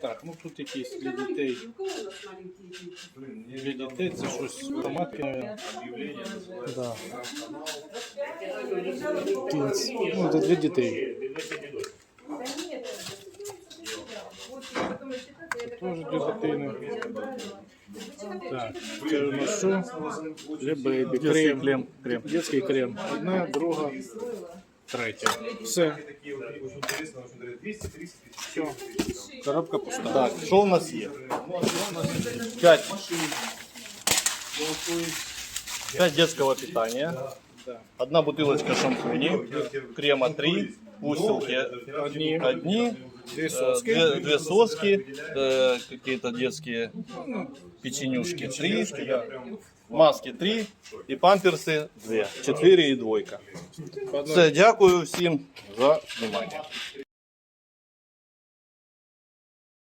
Так, ну тут якісь для дітей. Для дітей це щось томатки, мабуть. Да. Ну, це для дітей. Тоже для дитини. Так, це у нас що? Для бейбі. Крем. Детський крем. Одна, друга, третя. Все. Все. Коробка пуста. Так, що у нас є? Пять. Пять детского питания. Одна бутылочка шампуней, крема 3, устилки Одни. одни, Две э, соски. две, две соски, э, какие-то детские печенюшки 3, маски 3 и памперсы 2, 4 и двойка. По одной Все, дякую всім за внимание.